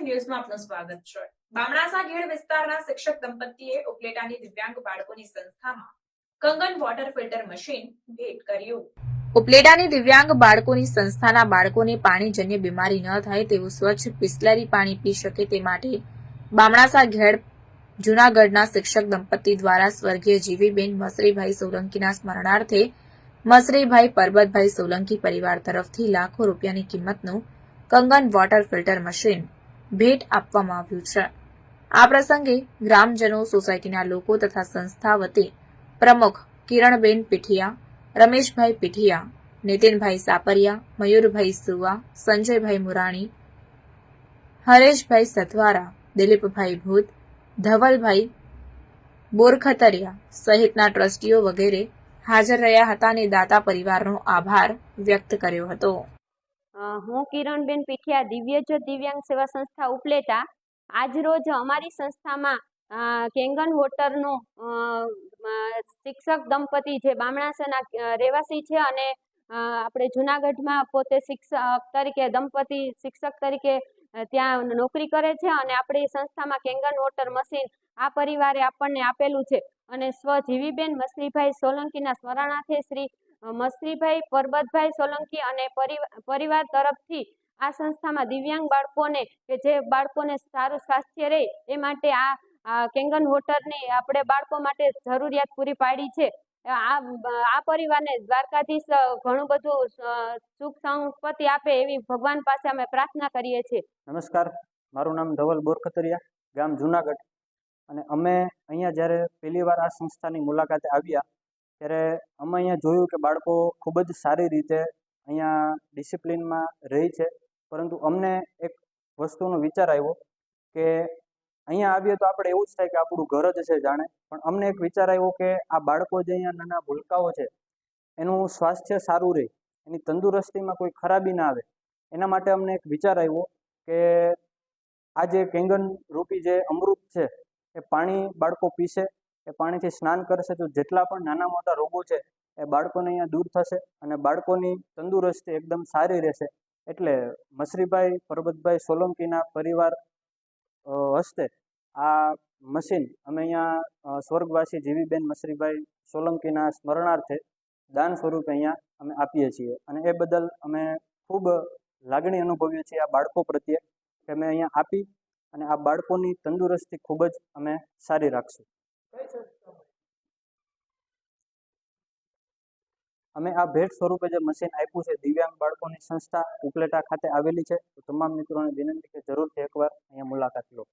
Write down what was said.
ન્યૂઝમાં આપનું સ્વાગત છે. બામણાસા ઘેડ વિસ્તારના શિક્ષક દંપતીએ ઉપલેટાની દિવ્યાંગ બાળકોની સંસ્થામાં કંગન વોટર ફિલ્ટર મશીન ભેટ કર્યું. ઉપલેટાની દિવ્યાંગ બાળકોની સંસ્થાના બાળકોને પાણીજન્ય બીમારી ન થાય તેવું સ્વચ્છ પિસ્લરી પાણી પી શકે તે માટે બામણાસા ઘેડ જૂનાગઢના શિક્ષક દંપતી દ્વારા સ્વર્ગીય જીવીબેન મસરીભાઈ સોલંકીના સ્મરણાર્થે મસરીભાઈ પરબતભાઈ સોલંકી પરિવાર તરફથી લાખો રૂપિયાની કિંમતનું કંગન વોટર ફિલ્ટર મશીન ભેટ આપવામાં આવ્યું છે. આ પ્રસંગે ગ્રામજનો, સોસાયટીના લોકો તથા સંસ્થા વતી પ્રમુખ કિરણબેન પીઠિયા, રમેશભાઈ પીઠિયા, નીતિનભાઈ સાપરિયા, મયુરભાઈ સુવા, સંજયભાઈ મુરાણી, હરેશભાઈ સથવારા દિલીપભાઈ ભૂત, ધવલભાઈ બોરખતરિયા સહિતના ટ્રસ્ટીઓ વગેરે હાજર રહ્યા હતા અને દાતા પરિવારનો આભાર વ્યક્ત કર્યો હતો. હું કિરણબેન પીઠિયા દિવ્યજ્યોત દિવ્યાંગ સેવા સંસ્થા ઉપલેટા. આજરોજ અમારી સંસ્થામાં કેંગન અ, શિક્ષક દંપતી જે બામણાસાના રહેવાસી છે અને આપણે જુનાગઢમાં પોતે શિક્ષક તરીકે દંપતી શિક્ષક તરીકે ત્યાં નોકરી કરે છે અને આપણી સંસ્થામાં કેંગન વોટર મશીન આ પરિવારે આપણને આપેલું છે. અને સ્વજીવીબેન મસરીભાઈ સોલંકીના સ્મરણાર્થે શ્રી મસરીભાઈ પરબતભાઈ સોલંકી અને પરિવા- પરિવાર તરફથી આ સંસ્થામાં દિવ્યાંગ બાળકોને કે જે બાળકોને સારું સ્વાસ્થ્ય રહે એ માટે આ કેંગન વોટરની આપણે બાળકો માટે જરૂરિયાત પૂરી પાડી છે. આ આ પરિવારને દ્વારકાધીશ ઘણું બધું સુખ સંપત્તિ આપે એવી ભગવાન પાસે અમે પ્રાર્થના કરીએ છીએ. નમસ્કાર. મારું નામ ધવલ બોરખતરિયા ગામ જુનાગઢ. અને અમે અહીંયા જ્યારે પહેલી વાર આ સંસ્થાની મુલાકાતે આવ્યા ત્યારે અમે અહીંયા જોયું કે બાળકો ખૂબ જ સારી રીતે અહીંયા ડિસિપ્લિનમાં રહે છે. પરંતુ અમને એક વસ્તુનો વિચાર આવ્યો કે અહીંયા આવીએ તો આપણે એવું જ થાય કે આપણું ઘર જ છે જાણે. પણ અમને એક વિચાર આવ્યો કે આ બાળકો જે અહીંયા નાના ભૂલકાઓ છે, એનું સ્વાસ્થ્ય સારું રહે. એની તંદુરસ્તીમાં કોઈ ખરાબી ના આવે. એના માટે અમને એક વિચાર આવ્યો કે આ જે કેંગન રૂપી જે અમૃત છે, એ પાણી બાળકો પીશે એ પાણીથી સ્નાન કરશે તો જેટલા પણ નાના મોટા રોગો છે, એ બાળકોને અહીંયા દૂર થશે અને બાળકોની તંદુરસ્તી એકદમ સારી રહેશે. એટલે મસરીભાઈ, પરબતભાઈ, સોલંકીના પરિવાર હસ્તે આ મશીન અમે અહીંયા સ્વર્ગવાસી જીવીબેન મસરીભાઈ સોલંકીના સ્મરણાર્થે દાન સ્વરૂપે અહીંયા અમે આપીએ છીએ. અને એ બદલ અમે ખૂબ લાગણી અનુભવીએ છીએ આ બાળકો પ્રત્યે કે અમે અહીંયા આપી અને આ બાળકોની તંદુરસ્તી ખૂબ જ અમે સારી રાખશું. અમે આ ભેટ સ્વરૂપે જે મશીન આપ્યું છે, દિવ્યાંગ બાળકોની સંસ્થા ઉપલેટા ખાતે આવેલી છે. તો તમામ મિત્રોને વિનંતી કે જરૂરથી એકવાર અહીંયા મુલાકાત લો.